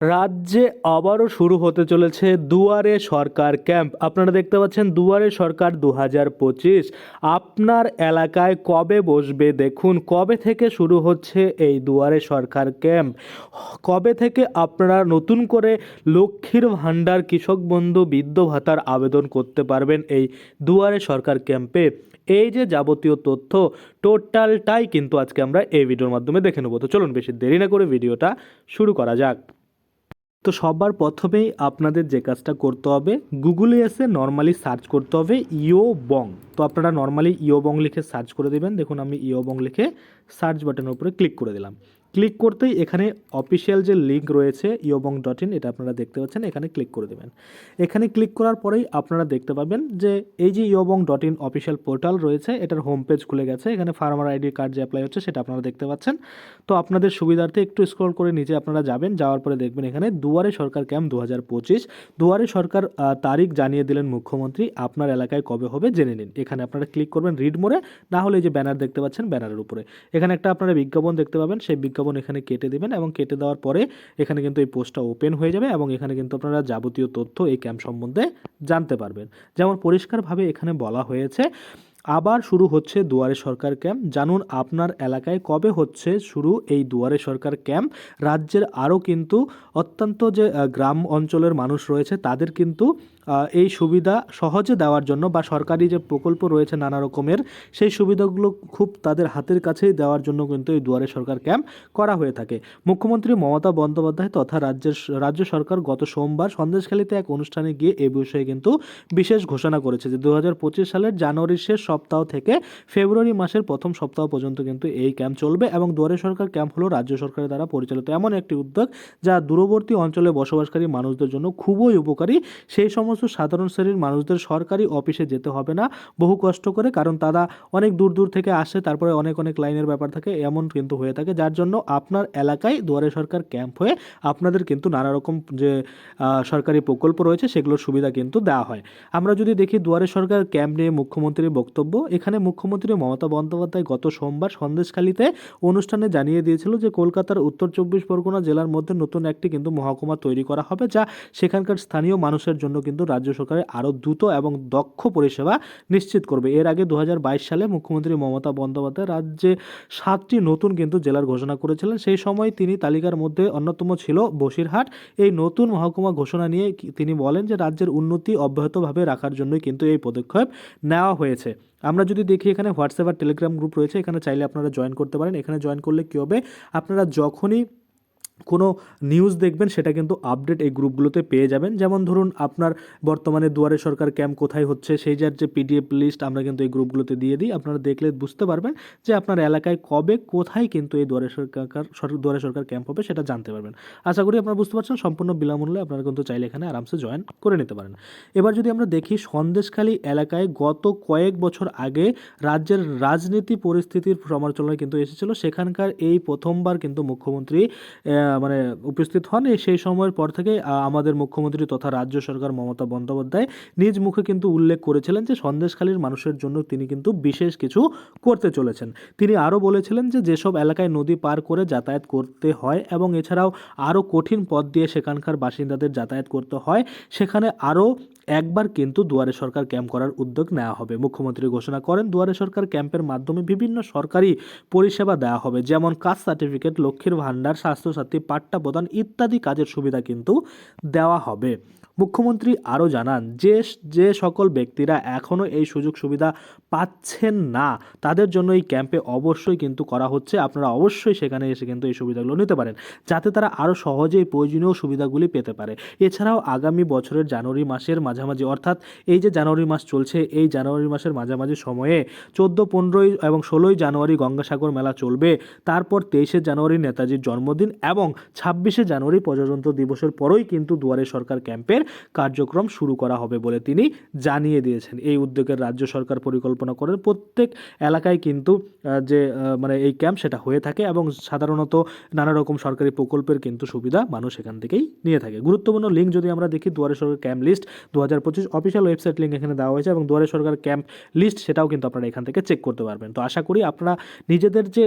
রাজ্যে আবারও শুরু হতে চলেছে দুয়ারে সরকার ক্যাম্প। আপনারা দেখতে পাচ্ছেন দুয়ারে সরকার দু পঁচিশ। আপনার এলাকায় কবে বসবে দেখুন, কবে থেকে শুরু হচ্ছে এই দুয়ারে সরকার ক্যাম্প? কবে থেকে আপনারা নতুন করে লক্ষ্মীর ভাণ্ডার কৃষক বন্ধু বৃদ্ধ ভাতার আবেদন করতে পারবেন এই দুয়ারে সরকার ক্যাম্পে? এই যে যাবতীয় তথ্য, টোটালটাই কিন্তু আজকে আমরা এই ভিডিওর মাধ্যমে দেখে নেব। তো চলুন বেশি দেরি না করে ভিডিওটা শুরু করা যাক। তো সবার প্রথমেই আপনাদের যে কাজটা করতে হবে গুগলে এসে নর্মালি সার্চ করতে হবে ইও বং তো আপনারা নর্মালি ইও বং লিখে সার্চ করে দেবেন। দেখুন, আমি ইও বং লিখে সার্চ বাটনের উপরে ক্লিক করে দিলাম। ক্লিক করতেই এখানে অফিসিয়াল যে লিঙ্ক রয়েছে ইওবং ডট ইন এটা আপনারা দেখতে পাচ্ছেন, এখানে ক্লিক করে দেবেন। এখানে ক্লিক করার পরেই আপনারা দেখতে পাবেন যে এই যে ইওবং ডট ইন অফিসিয়াল পোর্টাল রয়েছে, এটার হোম পেজ খুলে গেছে। এখানে ফার্মার আইডি কার্ড যে অ্যাপ্লাই হচ্ছে, সেটা আপনারা দেখতে পাচ্ছেন। তো আপনাদের সুবিধার্থে একটু স্ক্রল করে নিচে আপনারা যাবেন, যাওয়ার পরে দেখবেন এখানে দুয়ারে সরকার ক্যাম্প দু হাজার পঁচিশ। দুয়ারে সরকার তারিখ জানিয়ে দিলেন মুখ্যমন্ত্রী, আপনার এলাকায় কবে হবে জেনে নিন। এখানে আপনারা ক্লিক করবেন রিড মোড়ে না হলে এই যে ব্যানার দেখতে পাচ্ছেন, ব্যানারের উপরে। এখানে একটা আপনারা বিজ্ঞাপন দেখতে পাবেন, সেই বিজ্ঞাপন এখানে কেটে দেবেন এবং কেটে দেওয়ার পরে এখানে কিন্তু এই পোস্টটা ওপেন হয়ে যাবে এবং এখানে কিন্তু আপনারা যাবতীয় তথ্য এই ক্যাম্প সম্বন্ধে জানতে পারবেন। যেমন পরিষ্কারভাবে এখানে বলা হয়েছে, আবার শুরু হচ্ছে দুয়ারে সরকার ক্যাম্প। জানুন আপনার এলাকায় কবে হচ্ছে শুরু এই দুয়ারে সরকার ক্যাম্প। রাজ্যের আরও কিন্তু অত্যন্ত যে গ্রাম অঞ্চলের মানুষ রয়েছে তাদের কিন্তু এই সুবিধা সহজে দেওয়ার জন্য বা সরকারি যে প্রকল্প রয়েছে নানা রকমের, সেই সুবিধাগুলো খুব তাদের হাতের কাছেই দেওয়ার জন্য কিন্তু এই দুয়ারে সরকার ক্যাম্প করা হয়ে থাকে। মুখ্যমন্ত্রী মমতা বন্দ্যোপাধ্যায় তথা রাজ্যের, রাজ্য সরকার গত সোমবার সন্দেশখালীতে এক অনুষ্ঠানে গিয়ে এ বিষয়ে কিন্তু বিশেষ ঘোষণা করেছে যে দু হাজার পঁচিশ সালের জানুয়ারির শেষ সপ্তাহ থেকে ফেব্রুয়ারি মাসের প্রথম সপ্তাহ পর্যন্ত কিন্তু এই ক্যাম্প চলবে এবং দুয়ারে সরকার ক্যাম্প হলো রাজ্য সরকারের দ্বারা পরিচালিত। এমন একটি উদ্যোগ যা দূরবর্তী অঞ্চলে বসবাসকারী মানুষদের জন্য খুবই উপকারী। সেই সমস্ত সাধারণ শ্রেণির মানুষদের সরকারি অফিসে যেতে হবে না। বহু কষ্ট করে, কারণ তারা অনেক দূর দূর থেকে আসে, তারপরে অনেক অনেক লাইনের ব্যাপার থাকে, এমন কিন্তু হয়ে থাকে, যার জন্য আপনার এলাকায় দুয়ারে সরকার ক্যাম্প হয়ে আপনাদের কিন্তু নানা রকম যে সরকারি প্রকল্প রয়েছে, সেগুলোর সুবিধা কিন্তু দেওয়া হয়। আমরা যদি দেখি দুয়ারে সরকার ক্যাম্প নিয়ে মুখ্যমন্ত্রীর বক্তব্য, এখানে মুখ্যমন্ত্রী মমতা বন্দ্যোপাধ্যায় গত সোমবার সন্দেশখালীতে অনুষ্ঠানে জানিয়ে দিয়েছিল যে, কলকাতার উত্তর চব্বিশ পরগনা জেলার মধ্যে নতুন একটি কিন্তু মহকুমা তৈরি করা হবে, যা সেখানকার স্থানীয় মানুষের জন্য কিন্তু রাজ্য সরকারের আরও দ্রুত এবং দক্ষ পরিষেবা নিশ্চিত করবে। এর আগে দু হাজার বাইশ সালে মুখ্যমন্ত্রী মমতা বন্দ্যোপাধ্যায় রাজ্যে সাতটি নতুন কিন্তু জেলার ঘোষণা করেছিলেন। সেই সময় তিনি তালিকার মধ্যে অন্যতম ছিল বসিরহাট। এই নতুন মহকুমা ঘোষণা নিয়ে তিনি বলেন যে, রাজ্যের উন্নতি অব্যাহতভাবে রাখার জন্যই কিন্তু এই পদক্ষেপ নেওয়া হয়েছে। আমরা যদি দেখি এখানে হোয়াটসঅ্যাপ আর টেলিগ্রাম গ্রুপ রয়েছে, এখানে চাইলে আপনারা জয়েন করতে পারেন। এখানে জয়েন করলে কী হবে? আপনারা যখনই কোনো নিউজ দেখবেন, সেটা কিন্তু আপডেট এই গ্রুপগুলোতে পেয়ে যাবেন। যেমন ধরুন, আপনার বর্তমানে দুয়ারে সরকার ক্যাম্প কোথায় হচ্ছে, সেই যার যে পিডিএফ লিস্ট আমরা কিন্তু এই গ্রুপগুলোতে দিয়ে দিই। আপনারা দেখলে বুঝতে পারবেন যে আপনার এলাকায় কবে, কোথায় কিন্তু এই দুয়ারে সরকার দুয়ারে সরকার ক্যাম্প হবে সেটা জানতে পারবেন। আশা করি আপনারা বুঝতে পারছেন, সম্পূর্ণ বিনামূল্যে আপনারা কিন্তু চাইলে এখানে আরামসে জয়েন করে নিতে পারেন। এবার যদি আমরা দেখি, সন্দেশখালী এলাকায় গত কয়েক বছর আগে রাজ্যের রাজনীতি পরিস্থিতির সমালোচনায় কিন্তু এসেছিল। সেখানকার এই প্রথমবার কিন্তু মুখ্যমন্ত্রী মানে উপস্থিত হন সেই সময়ের পর থেকে আমাদের মুখ্যমন্ত্রী তথা রাজ্য সরকার মমতা বন্দ্যোপাধ্যায় নিজ মুখে কিন্তু উল্লেখ করেছিলেন যে সন্দেশখালীর মানুষের জন্য তিনি কিন্তু বিশেষ কিছু করতে চলেছেন। তিনি আরও বলেছিলেন যে যেসব এলাকায় নদী পার করে যাতায়াত করতে হয় এবং এছাড়াও আরও কঠিন পথ দিয়ে সেখানকার বাসিন্দাদের যাতায়াত করতে হয়, সেখানে আরও একবার কিন্তু দুয়ারে সরকার ক্যাম্প করার উদ্যোগ নেওয়া হবে। মুখ্যমন্ত্রী ঘোষণা করেন, দুয়ারে সরকার ক্যাম্পের মাধ্যমে বিভিন্ন সরকারি পরিষেবা দেওয়া হবে, যেমন কাস্ট সার্টিফিকেট, লক্ষ্মীর ভাণ্ডার, স্বাস্থ্যসাথী পাট্টা প্রদান ইত্যাদি কাজের সুবিধা কিন্তু দেওয়া হবে। মুখ্যমন্ত্রী আরও জানান, যে যে সকল ব্যক্তিরা এখনও এই সুযোগ সুবিধা পাচ্ছেন না, তাদের জন্য এই ক্যাম্পে অবশ্যই কিন্তু করা হচ্ছে। আপনারা অবশ্যই সেখানে এসে কিন্তু এই সুবিধাগুলো নিতে পারেন, যাতে তারা আরও সহজেই প্রয়োজনীয় সুবিধাগুলি পেতে পারে। এছাড়াও আগামী বছরের জানুয়ারি মাসের মাঝামাঝি, অর্থাৎ এই যে জানুয়ারি মাস চলছে, এই জানুয়ারি মাসের মাঝামাঝি সময়ে চোদ্দ, পনেরোই এবং ষোলোই জানুয়ারি গঙ্গাসাগর মেলা চলবে। তারপর তেইশে জানুয়ারি নেতাজির জন্মদিন এবং ছাব্বিশে জানুয়ারি প্রজাতন্ত্র দিবসের পরই কিন্তু দুয়ারে সরকার ক্যাম্পের কার্যক্রম শুরু করা হবে বলে তিনি জানিয়ে দিয়েছেন। এই উদ্যোগের রাজ্য সরকার পরিকল্পনা করে প্রত্যেক এলাকায় কিন্তু যে মানে এই ক্যাম্প সেটা হয়ে থাকে এবং সাধারণত নানা রকম সরকারি প্রকল্পের কিন্তু সুবিধা মানুষ এখান থেকেই নিয়ে থাকে। গুরুত্বপূর্ণ লিঙ্ক যদি আমরা দেখি, দুয়ারে সরকার ক্যাম্প লিস্ট দু হাজার পঁচিশ অফিসিয়াল ওয়েবসাইট লিঙ্ক এখানে দেওয়া হয়েছে এবং দুয়ারে সরকার ক্যাম্প লিস্ট সেটাও কিন্তু আপনারা এখান থেকে চেক করতে পারবেন। তো আশা করি আপনারা নিজেদের যে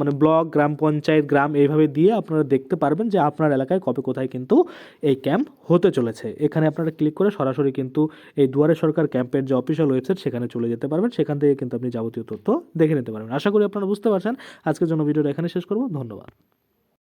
মানে ব্লক, গ্রাম পঞ্চায়েত, গ্রাম এইভাবে দিয়ে আপনারা দেখতে পারবেন যে আপনার এলাকায় কবে কোথায় কিন্তু এই ক্যাম্প হতে চলেছে। এখানে আপনারা ক্লিক করে সরাসরি কিন্তু এই দুয়ারে সরকার ক্যাম্পের যে অফিসিয়াল ওয়েবসাইট সেখানে চলে যেতে পারবেন। সেখান থেকে কিন্তু আপনি যাবতীয় তথ্য দেখে নিতে পারবেন। আশা করি আপনারা বুঝতে পারছেন। আজকের জন্য ভিডিওটা এখানে শেষ করব। ধন্যবাদ।